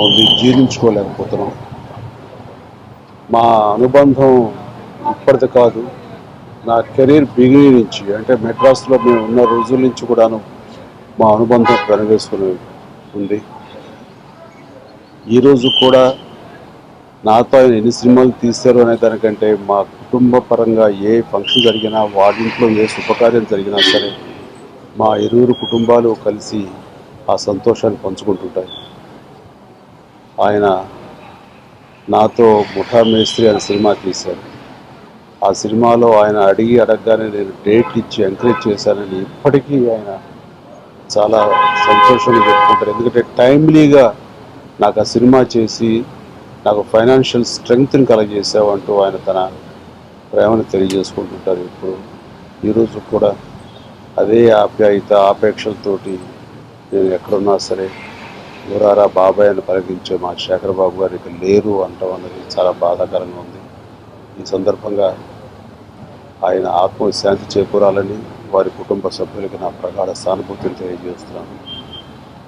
ఉంది జీర్ణించుకోలేకపోతున్నాం. మా అనుబంధం ఇప్పటిది కాదు. నా కెరీర్ బిగినింగ్ నుంచి అంటే మెడ్రాస్లో మేము ఉన్న రోజుల నుంచి కూడాను మా అనుబంధం కనివేసుకుని ఉంది. ఈరోజు కూడా నాతో ఆయన ఎన్ని సినిమాలు తీశారు అనే దానికంటే మా కుటుంబ పరంగా ఏ ఫంక్షన్ జరిగినా వాడింట్లో ఏ శుభకార్యం జరిగినా సరే మా ఇరువురు కుటుంబాలు కలిసి ఆ సంతోషాన్ని పంచుకుంటుంటాయి. ఆయన నాతో ముఠా మేస్త్రి అనే సినిమా తీశారు. ఆ సినిమాలో ఆయన అడిగి అడగగానే నేను డేట్ ఇచ్చి ఎంకరేజ్ చేశానని ఇప్పటికీ ఆయన చాలా సంతోషంగా చెప్పుకుంటారు. ఎందుకంటే టైమ్లీగా నాకు ఆ సినిమా చేసి నాకు ఫైనాన్షియల్ స్ట్రెంగ్త్ని కలగజేసావంటూ ఆయన తన ప్రేమను తెలియజేసుకుంటుంటారు ఇప్పుడు. ఈరోజు కూడా అదే ఆప్యాయత ఆపేక్షలతోటి నేను ఎక్కడున్నా సరే ఊరారా బాబాయ్ అని పలికించే మా శేఖర్ బాబు గారు ఇక లేరు అంటాం అన్నది చాలా బాధాకరంగా ఉంది. ఈ సందర్భంగా ఆయన ఆత్మ శాంతి చేకూరాలని వారి కుటుంబ సభ్యులకి నా ప్రగాఢ సానుభూతిని తెలియజేస్తున్నాను.